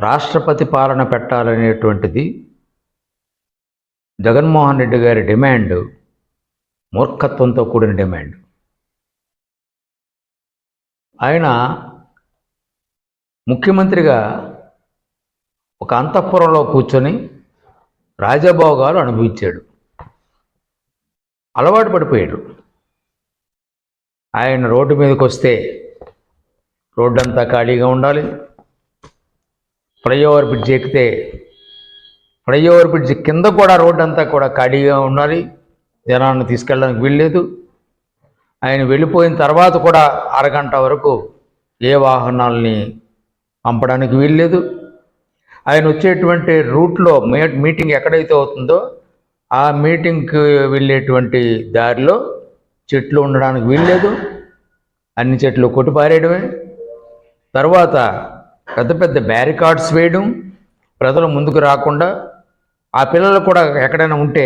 రాష్ట్రపతి పాలన పెట్టాలనేటువంటిది జగన్మోహన్ రెడ్డి గారి డిమాండ్ మూర్ఖత్వంతో కూడిన డిమాండ్. ఆయన ముఖ్యమంత్రిగా ఒక అంతఃపురంలో కూర్చొని రాజభోగాలు అనుభవించాడు. అలవాటు పడిపోయాడు. ఆయన రోడ్డు మీదకి వస్తే రోడ్డంతా ఖాళీగా ఉండాలి. ఫ్లైఓవర్ బ్రిడ్జ్ ఎక్కితే ఫ్లైఓవర్ బ్రిడ్జ్ కింద కూడా రోడ్డు అంతా కూడా ఖాళీగా ఉండాలి జనాన్ని తీసుకెళ్ళడానికి వీల్లేదు. ఆయన వెళ్ళిపోయిన తర్వాత కూడా అరగంట వరకు ఏ వాహనాల్ని పంపడానికి వీల్లేదు. ఆయన వచ్చేటువంటి రూట్లో మే మీటింగ్ ఎక్కడైతే అవుతుందో ఆ మీటింగ్కి వెళ్ళేటువంటి దారిలో చెట్లు ఉండడానికి వీల్లేదు. అన్ని చెట్లు కొట్టిపారేయడమే. తర్వాత పెద్ద పెద్ద బ్యారికాడ్స్ వేయడం ప్రజలు ముందుకు రాకుండా ఆ పిల్లలు కూడా ఎక్కడైనా ఉంటే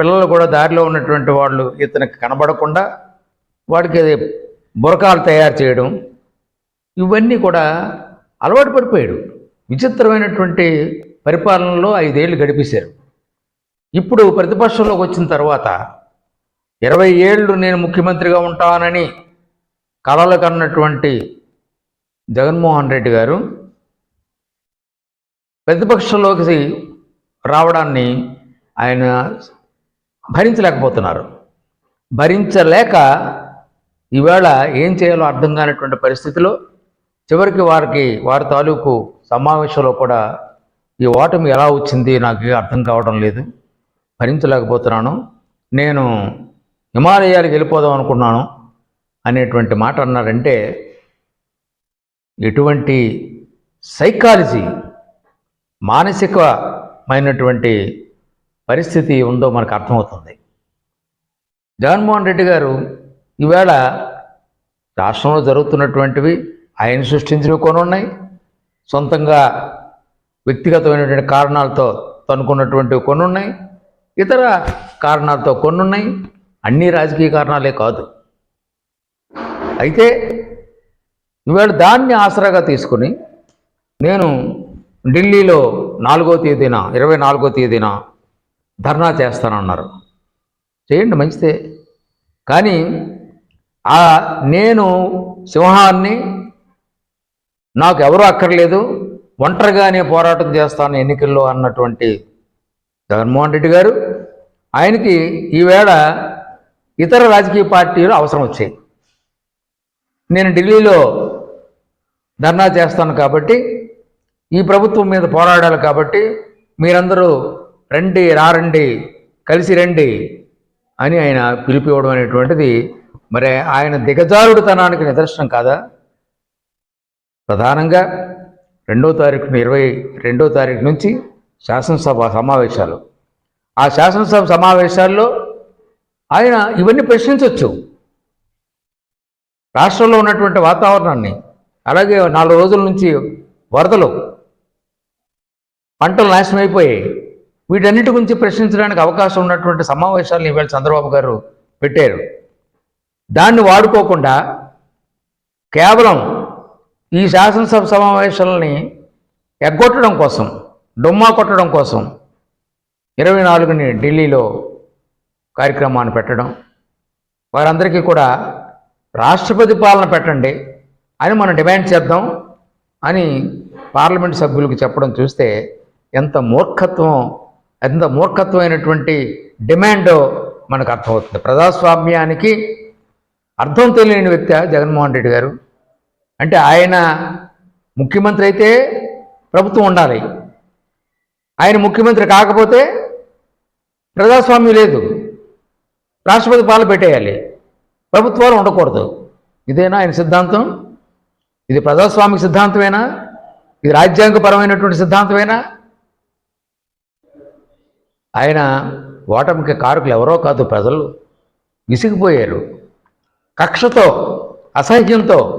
పిల్లలు కూడా దారిలో ఉన్నటువంటి వాళ్ళు ఇతనికి కనబడకుండా వాడికి బురకాలు తయారు చేయడం ఇవన్నీ కూడా అలవాటు పడిపోయాడు. విచిత్రమైనటువంటి పరిపాలనలో ఐదేళ్ళు గడిపేశారు. ఇప్పుడు ప్రతిపక్షంలోకి వచ్చిన తర్వాత ఇరవై ఏళ్ళు నేను ముఖ్యమంత్రిగా ఉంటానని కలలు కన్నటువంటి జగన్మోహన్ రెడ్డి గారు ప్రతిపక్షంలోకి రావడాన్ని ఆయన భరించలేకపోతున్నారు. భరించలేక ఈవేళ ఏం చేయాలో అర్థం కానటువంటి పరిస్థితిలో చివరికి వారికి వారి తాలూకు సమావేశంలో కూడా ఈ ఓటమి ఎలా వచ్చింది నాకు అర్థం కావడం లేదు. భరించలేకపోతున్నాను. నేను హిమాలయాలకు వెళ్ళిపోదాం అనుకున్నాను అనేటువంటి మాట అన్నారంటే ఎటువంటి సైకాలజీ మానసికమైనటువంటి పరిస్థితి ఉందో మనకు అర్థమవుతుంది. జగన్మోహన్ రెడ్డి గారు ఈవేళ రాష్ట్రంలో జరుగుతున్నటువంటివి ఆయన సృష్టించినవి కొన్ని ఉన్నాయి. సొంతంగా వ్యక్తిగతమైనటువంటి కారణాలతో తనుకున్నటువంటివి కొన్ని ఉన్నాయి. ఇతర కారణాలతో కొన్ని ఉన్నాయి. అన్ని రాజకీయ కారణాలే కాదు. అయితే ఈవేళ దాన్ని ఆసరాగా తీసుకుని నేను ఢిల్లీలో నాలుగో తేదీన ఇరవై నాలుగో తేదీన ధర్నా చేస్తానన్నారు. చేయండి మంచిదే. కానీ ఆ నేను సింహాన్ని నాకు ఎవరూ అక్కర్లేదు ఒంటరిగానే పోరాటం చేస్తాను ఎన్నికల్లో అన్నటువంటి జగన్మోహన్ రెడ్డి గారు. ఆయనకి ఈవేళ ఇతర రాజకీయ పార్టీలు అవసరం వచ్చాయి. నేను ఢిల్లీలో ధర్నా చేస్తాను కాబట్టి ఈ ప్రభుత్వం మీద పోరాడాలి కాబట్టి మీరందరూ రండి రారండి కలిసి రండి అని ఆయన పిలిపివ్వడం అనేటువంటిది. మరి ఆయన దిగజారుడుతనానికి నిదర్శనం కాదా? ప్రధానంగా రెండో తారీఖున ఇరవై రెండో తారీఖు నుంచి శాసనసభ సమావేశాలు. ఆ శాసనసభ సమావేశాల్లో ఆయన ఇవన్నీ ప్రశ్నించవచ్చు రాష్ట్రంలో ఉన్నటువంటి వాతావరణాన్ని అలాగే నాలుగు రోజుల నుంచి వరదలు పంటలు నాశనం అయిపోయాయి. వీటన్నిటి గురించి ప్రశ్నించడానికి అవకాశం ఉన్నటువంటి సమావేశాలను ఈవేళ చంద్రబాబు గారు పెట్టారు. దాన్ని వాడుకోకుండా కేవలం ఈ శాసనసభ సమావేశాలని ఎగ్గొట్టడం కోసం డొమ్మా కొట్టడం కోసం ఇరవై నాలుగుని ఢిల్లీలో కార్యక్రమాన్ని పెట్టడం వారందరికీ కూడా రాష్ట్రపతి పాలన పెట్టండి అని మనం డిమాండ్ చేద్దాం అని పార్లమెంట్ సభ్యులకు చెప్పడం చూస్తే ఎంత మూర్ఖత్వం ఎంత మూర్ఖత్వమైనటువంటి డిమాండ్ మనకు అర్థమవుతుంది. ప్రజాస్వామ్యానికి అర్థం తెలియని వ్యక్తి జగన్మోహన్ రెడ్డి గారు. అంటే ఆయన ముఖ్యమంత్రి అయితే ప్రభుత్వం ఉండాలి. ఆయన ముఖ్యమంత్రి కాకపోతే ప్రజాస్వామ్యం లేదు. రాష్ట్రపతి పాలు పెట్టేయాలి. ప్రభుత్వాలు ఉండకూడదు. ఇదేనా ఆయన సిద్ధాంతం? ఇది ప్రజాస్వామిక సిద్ధాంతమేనా? ఇది రాజ్యాంగపరమైనటువంటి సిద్ధాంతమేనా? ఆయన ఓటమికి కారకులు ఎవరో కాదు ప్రజలు విసిగిపోయారు. కక్షతో అసహ్యంతో